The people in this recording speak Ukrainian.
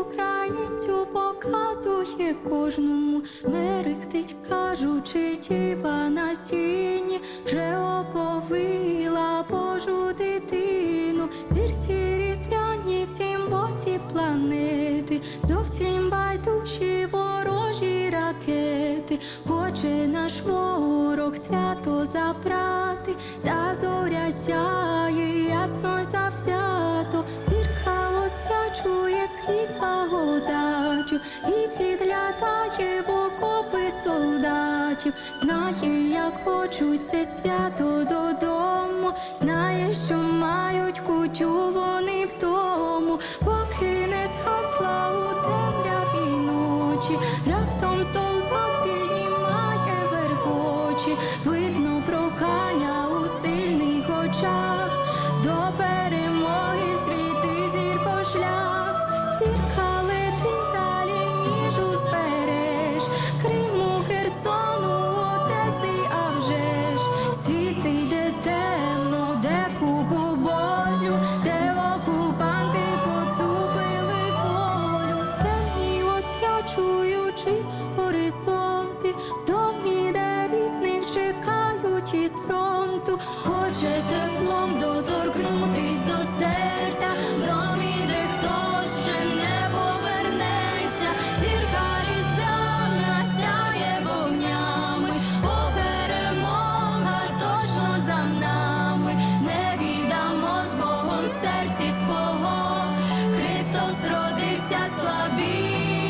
українцю показує кожному, мерехтить, кажучи, діва на сіні, вже оповила Божу дитину, зірці різдвяні в тім боці планети, зовсім байдужі ворожі ракети, хоче наш ворог свято забрати, та зоря сяє схід благодаттю і підглядає в окопи солдатів, знає, як хочуть це свято додому, знає, що мають кутю вони в тому, поки не згасла у темряві ночі, раптом солдат піднімає верхочі, видно прохання у сильних очах, зірка летить далі, ніж узбереж, Криму, Херсону, Одеси, а вже йде темно, де купу болю, де окупанти поцупили волю, темні освячуючи горизонти, домі, де рідних чекають із фронту, хоче теплом Христос родився, славі.